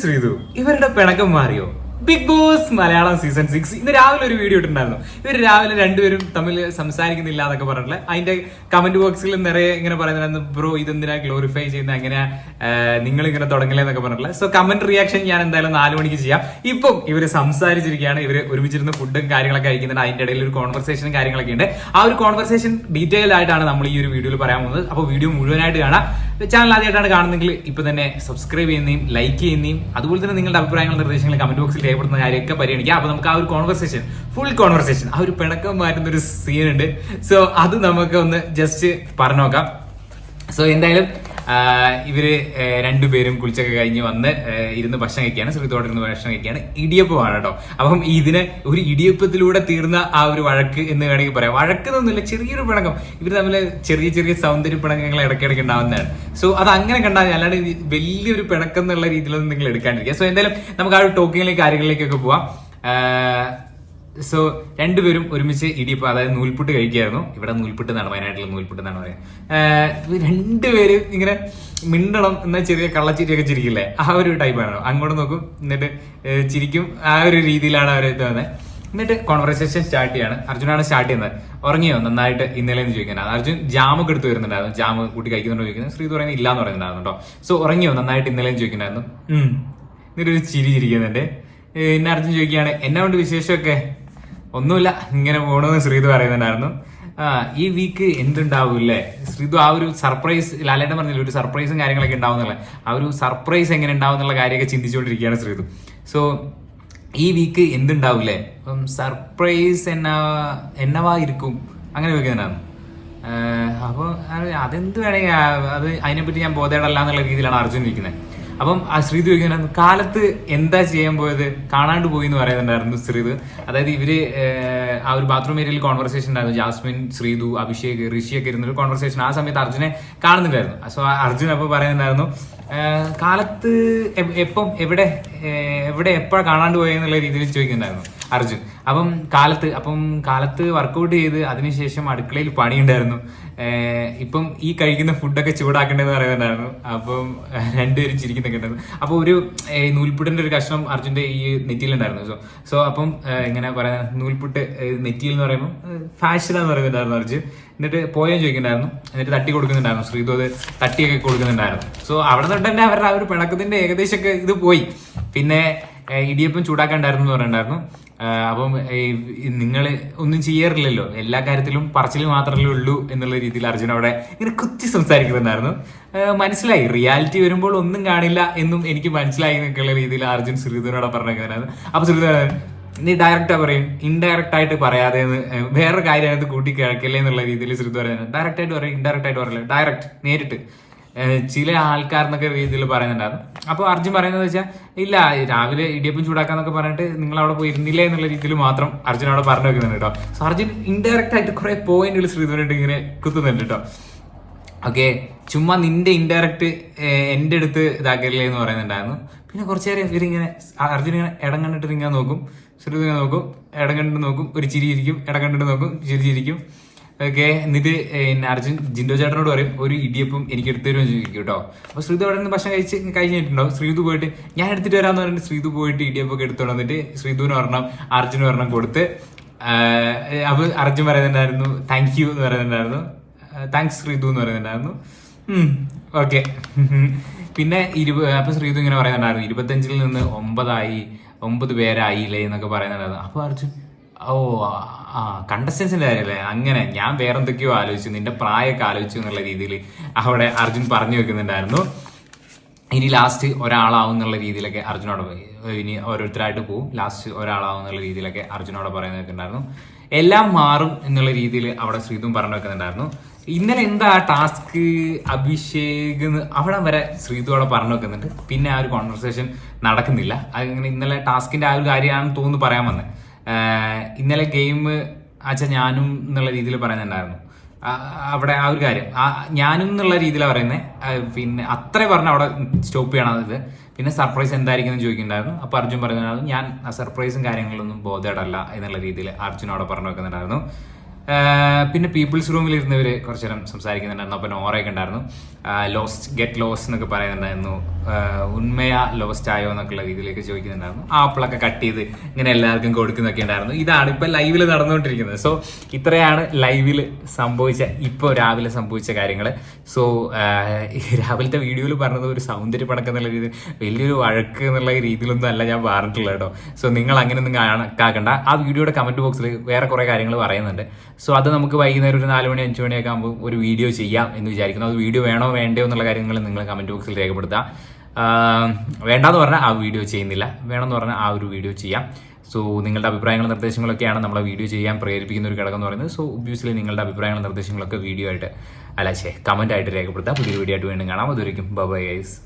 ശ്രീതു ഇവരുടെ പിണക്കം മാറിയോ? Bigg Boss Malayalam season six ഇന്ന് രാവിലെ ഒരു വീഡിയോ ഇട്ടുണ്ടായിരുന്നു ഇവർ രാവിലെ രണ്ടുപേരും തമ്മിൽ സംസാരിക്കുന്നില്ല എന്നൊക്കെ പറഞ്ഞിട്ടില്ല അതിന്റെ കമന്റ് ബോക്സിൽ നിറയെ ഇങ്ങനെ പറയുന്നുണ്ടായിരുന്നു ബ്രോ ഇതെന്തിനാ ഗ്ലോറിഫൈ ചെയ്യുന്ന അങ്ങനെ നിങ്ങൾ ഇങ്ങനെ തുടങ്ങില്ല എന്നൊക്കെ പറഞ്ഞിട്ടില്ല സോ കമന്റ് റിയാക്ഷൻ ഞാൻ എന്തായാലും നാല് മണിക്ക് ചെയ്യാം. ഇപ്പം ഇവർ സംസാരിച്ചിരിക്കുകയാണ്. ഇവർ ഒരുമിച്ചിരുന്ന് ഫുഡും കാര്യങ്ങളൊക്കെ കഴിക്കുന്നുണ്ട്. അതിന്റെ ഇടയിൽ ഒരു കോൺവെർസേഷനും കാര്യങ്ങളൊക്കെ ഉണ്ട്. ആ ഒരു കോൺവെർസേഷൻ ഡീറ്റെയിൽ ആയിട്ടാണ് നമ്മൾ ഈ ഒരു വീഡിയോയിൽ പറയാൻ പോകുന്നത്. അപ്പോൾ വീഡിയോ മുഴുവനായിട്ട് കാണാം. ചാനൽ ആദ്യമായിട്ടാണ് കാണുന്നെങ്കിൽ ഇപ്പൊ തന്നെ സബ്സ്ക്രൈബ് ചെയ്യുന്നതും ലൈക്ക് ചെയ്യുന്നതും അതുപോലെ തന്നെ നിങ്ങളുടെ അഭിപ്രായങ്ങളും നിർദ്ദേശങ്ങളും കമന്റ് ബോക്സിൽ രേഖപ്പെടുന്ന കാര്യമൊക്കെ പരിഗണിക്കാം. അപ്പൊ നമുക്ക് ആ ഒരു കോൺവെർസേഷൻ ഫുൾ കോൺവെർസേഷൻ ആ ഒരു പിണക്കം മാറ്റുന്ന ഒരു സീൻ ഉണ്ട്. സോ അത് നമുക്ക് ഒന്ന് ജസ്റ്റ് പറഞ്ഞു നോക്കാം. സോ എന്തായാലും ഇവർ രണ്ടുപേരും കുളിച്ചൊക്കെ കഴിഞ്ഞ് വന്ന് ഇരുന്ന് ഭക്ഷണം കഴിക്കുകയാണ്. ശ്രീത്തോടെ ഇരുന്ന് ഭക്ഷണം കഴിക്കുകയാണ്. ഇടിയപ്പമാണ് കേട്ടോ. അപ്പം ഇതിന് ഒരു ഇടിയപ്പത്തിലൂടെ തീർന്ന ആ ഒരു വഴക്ക് എന്ന് വേണമെങ്കിൽ പറയാം. വഴക്കെന്നൊന്നുമില്ല ചെറിയൊരു പിണക്കം. ഇവർ തമ്മിൽ ചെറിയ ചെറിയ സൗന്ദര്യ പിണക്കങ്ങൾ ഇടയ്ക്കിടയ്ക്ക് ഉണ്ടാവുന്നതാണ്. സോ അത് അങ്ങനെ കണ്ടാൽ. അല്ലാണ്ട് വലിയൊരു പിണക്കം എന്നുള്ള രീതിയിലൊന്നും നിങ്ങൾ എടുക്കാണ്ടിരിക്കുക. സോ എന്തായാലും നമുക്ക് ആ ഒരു ടോക്കിങ്ങിലേക്ക് കാര്യങ്ങളിലേക്കൊക്കെ പോവാം. സോ രണ്ടുപേരും ഒരുമിച്ച് ഇടിയപ്പം അതായത് നൂൽപുട്ട് കഴിക്കുകയായിരുന്നു. ഇവിടെ നൂൽപുട്ട് എന്നാണ് നൂൽപുട്ട് എന്നാണ് പറയുക. രണ്ടുപേരും ഇങ്ങനെ മിണ്ടണം എന്ന ചെറിയ കള്ളച്ചിരിയൊക്കെ ചിരിക്കില്ലേ? ആ ഒരു ടൈപ്പാണ് അങ്ങോട്ട് നോക്കും എന്നിട്ട് ചിരിക്കും. ആ ഒരു രീതിയിലാണ് അവർ ഇത് എന്നിട്ട് കോൺവെർസേഷൻ സ്റ്റാർട്ട് ചെയ്യാണ്. അർജുനാണ് സ്റ്റാർട്ട് ചെയ്യുന്നത്. ഉറങ്ങിയോ? നന്നായിട്ട് ഇന്നലെ എന്ന് ചോദിക്കുന്നത് അർജുൻ ജാമൊക്കെ എടുത്ത് വരുന്നുണ്ടായിരുന്നു. ജാമ് കൂട്ടി കഴിക്കുന്നുണ്ടോ ചോദിക്കുന്നത്. ശ്രീ പറയുന്നത് ഇല്ല എന്ന് പറയുന്നുണ്ടായിരുന്നു കേട്ടോ. സോ ഉറങ്ങിയോ? നന്നായിട്ട് ഇന്നലെ എന്ന് ചോദിക്കുന്നുണ്ടായിരുന്നു. എന്നിട്ട് ഒരു ചിരി ചിരിക്കുന്നുണ്ട്. പിന്നെ അർജുൻ ചോദിക്കുകയാണ് എന്നെ കൊണ്ട് വിശേഷമൊക്കെ? ഒന്നുമില്ല ഇങ്ങനെ പോകണമെന്ന് ശ്രീതു പറയുന്നുണ്ടായിരുന്നു. ഈ വീക്ക് എന്തുണ്ടാവൂല്ലേ? ശ്രീതു ആ ഒരു സർപ്രൈസ് ലാലേട്ടൻ പറഞ്ഞില്ല ഒരു സർപ്രൈസും കാര്യങ്ങളൊക്കെ ഉണ്ടാവുന്നുള്ള ആ ഒരു സർപ്രൈസ് എങ്ങനെ ഉണ്ടാവും എന്നുള്ള കാര്യമൊക്കെ ചിന്തിച്ചുകൊണ്ടിരിക്കുകയാണ് ശ്രീതു. സോ ഈ വീക്ക് എന്തുണ്ടാവൂലേ അപ്പം സർപ്രൈസ് എന്നാ എന്നവാ ഇരിക്കും? അങ്ങനെ വെക്കുന്നതാണ് അപ്പോൾ അതെന്ത് വേണമെങ്കിൽ അത് അതിനെപ്പറ്റി ഞാൻ ബോധേടല്ല എന്നുള്ള രീതിയിലാണ് അർജുൻ ഇരിക്കുന്നത്. അപ്പം ആ ശ്രീത് ചോദിക്കുന്നുണ്ടായിരുന്നു കാലത്ത് എന്താ ചെയ്യാൻ പോയത്? കാണാണ്ട് പോയി എന്ന് പറയുന്നുണ്ടായിരുന്നു ശ്രീത്. അതായത് ഇവർ ആ ഒരു ബാത്റൂം ഏരിയയിൽ കോൺവെർസേഷൻ ഉണ്ടായിരുന്നു. ജാസ്മിൻ ശ്രീതു അഭിഷേക് ഋഷിയൊക്കെ ഇരുന്നൊരു കോൺവെർസേഷൻ ആ സമയത്ത് അർജുനെ കാണുന്നുണ്ടായിരുന്നു. സോ അർജുൻ അപ്പോൾ പറയുന്നുണ്ടായിരുന്നു കാലത്ത് എപ്പം എവിടെ എവിടെ എപ്പോഴാണ് കാണാണ്ട് പോയെന്നുള്ള രീതിയിൽ ചോദിക്കുന്നുണ്ടായിരുന്നു അർജുൻ. അപ്പം കാലത്ത് അപ്പം കാലത്ത് വർക്കൗട്ട് ചെയ്ത് അതിനുശേഷം അടുക്കളയിൽ പണിയുണ്ടായിരുന്നു. ഇപ്പം ഈ കഴിക്കുന്ന ഫുഡൊക്കെ ചൂടാക്കേണ്ടതെന്ന് പറയുന്നുണ്ടായിരുന്നു. അപ്പം രണ്ടുപേരും ചിരിക്കുന്നൊക്കെ ഉണ്ടായിരുന്നു. അപ്പോൾ ഒരു നൂൽപുട്ടിന്റെ ഒരു കഷ്ണം അർജുന്റെ ഈ നെറ്റിയിലുണ്ടായിരുന്നു. സോ സോ അപ്പം ഇങ്ങനെ പറയാ നൂൽപുട്ട് നെറ്റിയിൽ എന്ന് പറയുമ്പോൾ ഫാഷനാന്ന് പറയുന്നുണ്ടായിരുന്നു അർജുൻ. എന്നിട്ട് പോയാൽ ചോദിക്കുന്നുണ്ടായിരുന്നു. എന്നിട്ട് തട്ടി കൊടുക്കുന്നുണ്ടായിരുന്നു. ശ്രീതു അത് തട്ടിയൊക്കെ കൊടുക്കുന്നുണ്ടായിരുന്നു. സോ അവിടെ നിന്ന് തന്നെ അവരുടെ ആ ഒരു പിണക്കത്തിന്റെ ഏകദേശമൊക്കെ ഇത് പോയി. പിന്നെ ഇടിയപ്പം ചൂടാക്കണ്ടായിരുന്നു എന്ന് പറയുന്നുണ്ടായിരുന്നു ആഹ് അപ്പം നിങ്ങൾ ഒന്നും ചെയ്യാറില്ലല്ലോ. എല്ലാ കാര്യത്തിലും പറച്ചിൽ മാത്രമല്ലേ ഉള്ളൂ എന്നുള്ള രീതിയിൽ അർജുൻ അവിടെ ഇങ്ങനെ കുത്തി സംസാരിക്കുന്നുണ്ടായിരുന്നു. മനസ്സിലായി. റിയാലിറ്റി വരുമ്പോൾ ഒന്നും കാണില്ല എന്നും എനിക്ക് മനസ്സിലായി എന്നൊക്കെയുള്ള രീതിയിൽ അർജുൻ ശ്രീധുനോട് പറഞ്ഞിരിക്കുന്നുണ്ടായിരുന്നു. അപ്പൊ ശ്രീധു നീ ഡയറക്റ്റാ പറയും. ഇൻഡയറക്റ്റ് ആയിട്ട് പറയാതെ വേറൊരു കാര്യം അതിനകത്ത് കൂട്ടി കിഴക്കല്ലേ എന്നുള്ള രീതിയിൽ ശ്രീധു പറയുന്നത് ഡയറക്റ്റ് ആയിട്ട് പറയും ഇൻഡയറക്റ്റ് ആയിട്ട് പറയില്ല. ഡയറക്റ്റ് നേരിട്ട്. ചില ആൾക്കാരെന്നൊക്കെ രീതിയിൽ പറയുന്നുണ്ടായിരുന്നു. അപ്പോൾ അർജുൻ പറയുന്നത് വെച്ചാൽ ഇല്ല രാവിലെ ഇടിയപ്പം ചൂടാക്കാന്നൊക്കെ പറഞ്ഞിട്ട് നിങ്ങൾ അവിടെ പോയി ഇരുന്നില്ലേ എന്നുള്ള രീതിയിൽ മാത്രം അർജുൻ അവിടെ പറഞ്ഞു വെക്കുന്നുണ്ട് കേട്ടോ. സോ അർജുൻ ഇൻഡയറക്റ്റ് ആയിട്ട് കുറെ പോയിന്റുകൾ ശ്രീധരനായിട്ട് ഇങ്ങനെ കുത്തുന്നുണ്ട് കേട്ടോ. ഓക്കെ ചുമ്മാ നിന്റെ ഇൻഡയറക്റ്റ് എന്റെ അടുത്ത് ഇതാക്കല്ലേ എന്ന് പറയുന്നുണ്ടായിരുന്നു. പിന്നെ കുറച്ചു നേരം ഇവരിങ്ങനെ അർജുൻ ഇങ്ങനെ ഇടം കണ്ടിട്ട് ഇങ്ങനെ നോക്കും ശ്രീധരനെ നോക്കും ഇടം കണ്ടിട്ട് നോക്കും ഒരു ചിരി ഇരിക്കും ഇടം കണ്ടിട്ട് നോക്കും ചിരി ചിരിക്കും. ഓക്കെ എന്നിട്ട് അർജുൻ ജിൻഡോ ചേട്ടനോട് പറയും ഒരു ഇടിയപ്പം എനിക്ക് എടുത്തു തരുമെന്ന് ചോദിക്കും കേട്ടോ. അപ്പൊ ശ്രീതു അവിടെ നിന്ന് ഭക്ഷണം കഴിച്ച് കഴിഞ്ഞിട്ടുണ്ടോ? ശ്രീതു പോയിട്ട് ഞാൻ എടുത്തിട്ട് വരാന്ന് പറഞ്ഞിട്ട് ശ്രീതു പോയിട്ട് ഇടിയപ്പൊക്കെ എടുത്തോണ്ട് വന്നിട്ട് ശ്രീതുവിന് ഒരെണ്ണം അർജുന് ഒരെണ്ണം കൊടുത്ത് അപ്പോൾ അപ്പൊ അർജുൻ പറയുന്നുണ്ടായിരുന്നു താങ്ക് യു എന്ന് പറയുന്നുണ്ടായിരുന്നു. താങ്ക്സ് ശ്രീതു എന്ന് പറയുന്നുണ്ടായിരുന്നു. ഓക്കെ പിന്നെ ഇരുപ അപ്പൊ ശ്രീതു ഇങ്ങനെ പറയുന്നുണ്ടായിരുന്നു ഇരുപത്തഞ്ചിൽ നിന്ന് ഒമ്പതായി ഒമ്പത് പേരായില്ലേ എന്നൊക്കെ പറയുന്നുണ്ടായിരുന്നു. അപ്പൊ അർജുൻ ഓ ആ കണ്ടസ്റ്റൻസിന്റെ കാര്യമല്ലേ? അങ്ങനെ. ഞാൻ വേറെ എന്തൊക്കെയോ ആലോചിച്ചു. നിന്റെ പ്രായമൊക്കെ ആലോചിച്ചു എന്നുള്ള രീതിയിൽ അവിടെ അർജുൻ പറഞ്ഞു വെക്കുന്നുണ്ടായിരുന്നു. ഇനി ലാസ്റ്റ് ഒരാളാവും എന്നുള്ള രീതിയിലൊക്കെ അർജുനോട് ഇനി ഓരോരുത്തരായിട്ട് പോവും. ലാസ്റ്റ് ഒരാളാവും എന്നുള്ള രീതിയിലൊക്കെ അർജുനോട് പറയുന്നുണ്ടായിരുന്നു എല്ലാം മാറും എന്നുള്ള രീതിയിൽ അവിടെ ശ്രീതും പറഞ്ഞു വെക്കുന്നുണ്ടായിരുന്നു. ഇന്നലെ എന്താ ടാസ്ക് അഭിഷേക് അവിടെ വരെ ശ്രീതു അവിടെ പറഞ്ഞു വെക്കുന്നുണ്ട്. പിന്നെ ആ ഒരു കോൺവെർസേഷൻ നടക്കുന്നില്ല. അതിങ്ങനെ ഇന്നലെ ടാസ്കിന്റെ ആ ഒരു കാര്യമാണെന്ന് തോന്നുന്നു പറയാൻ വന്നത് ഇന്നലെ ഗെയിം അച്ഛ ഞാനും എന്നുള്ള രീതിയിൽ പറയുന്നുണ്ടായിരുന്നു. അവിടെ ആ ഒരു കാര്യം. ഞാനും എന്നുള്ള രീതിയിലാണ് പറയുന്നത്. പിന്നെ അത്ര പറഞ്ഞ അവിടെ സ്റ്റോപ്പ് ചെയ്യണം ഇത് പിന്നെ സർപ്രൈസ് എന്തായിരിക്കും എന്ന് ചോദിക്കുന്നുണ്ടായിരുന്നു. അപ്പൊ അർജുൻ പറയുന്നുണ്ടായിരുന്നു ഞാൻ ആ സർപ്രൈസും കാര്യങ്ങളൊന്നും ബോധേടല്ല എന്നുള്ള രീതിയിൽ അർജുൻ അവിടെ പറഞ്ഞു വെക്കുന്നുണ്ടായിരുന്നു. പിന്നെ പീപ്പിൾസ് റൂമിൽ ഇരുന്നവർ കുറച്ചു നേരം സംസാരിക്കുന്നുണ്ടായിരുന്നു. അപ്പൊ നോറയൊക്കെ ഉണ്ടായിരുന്നു. ലോസ്റ്റ് ഗെറ്റ് ലോസ് എന്നൊക്കെ പറയുന്നുണ്ടായിരുന്നു. ഉണ്മയ ലോസ്റ്റ് ആയോ എന്നൊക്കെയുള്ള രീതിയിലേക്ക് ചോദിക്കുന്നുണ്ടായിരുന്നു. ആപ്പിളൊക്കെ കട്ട് ചെയ്ത് ഇങ്ങനെ എല്ലാവർക്കും കൊടുക്കുന്നൊക്കെ ഉണ്ടായിരുന്നു. ഇതാണ് ഇപ്പൊ ലൈവിൽ നടന്നുകൊണ്ടിരിക്കുന്നത്. സോ ഇത്രയാണ് ലൈവിൽ സംഭവിച്ച ഇപ്പോൾ രാവിലെ സംഭവിച്ച കാര്യങ്ങൾ സോ രാവിലത്തെ വീഡിയോയിൽ പറഞ്ഞത് ഒരു സൗന്ദര്യ പടക്കം എന്നുള്ള രീതിയിൽ വലിയൊരു വഴക്ക് എന്നുള്ള രീതിയിലൊന്നും അല്ല ഞാൻ പറഞ്ഞിട്ടുള്ളത് കേട്ടോ. സോ നിങ്ങൾ അങ്ങനെ ഒന്നും കണക്കാക്കണ്ട ആ വീഡിയോയുടെ കമന്റ് ബോക്സിൽ വേറെ കുറെ കാര്യങ്ങൾ പറയുന്നുണ്ട്. സോ അത് നമുക്ക് വൈകുന്നേരം ഒരു നാല് മണി അഞ്ച് മണിയൊക്കെ ആകുമ്പോൾ ഒരു വീഡിയോ ചെയ്യാം എന്ന് വിചാരിക്കുന്നു. അത് വീഡിയോ വേണോ വേണ്ടയോ എന്നുള്ള കാര്യങ്ങൾ നിങ്ങൾ കമന്റ് ബോക്സിൽ രേഖപ്പെടുത്താം. വേണ്ടാന്ന് പറഞ്ഞാൽ ആ വീഡിയോ ചെയ്യുന്നില്ല. വേണമെന്ന് പറഞ്ഞാൽ ആ ഒരു വീഡിയോ ചെയ്യാം. സോ നിങ്ങളുടെ അഭിപ്രായങ്ങളും നിർദ്ദേശങ്ങളൊക്കെയാണ് നമ്മളെ വീഡിയോ ചെയ്യാൻ പ്രേരിപ്പിക്കുന്ന ഒരു ഘടകം എന്ന് പറയുന്നത്. സോ ഒബ്വിയസ്ലി നിങ്ങളുടെ അഭിപ്രായങ്ങളും നിർദ്ദേശങ്ങളൊക്കെ വീഡിയോ ആയിട്ട് അല്ല ശേ കമന്റ് ആയിട്ട് രേഖപ്പെടുത്താം. പുതിയൊരു വീഡിയോ ആയിട്ട് വീണ്ടും കാണാം. അതൊരിക്കും ബൈ ഗൈസ്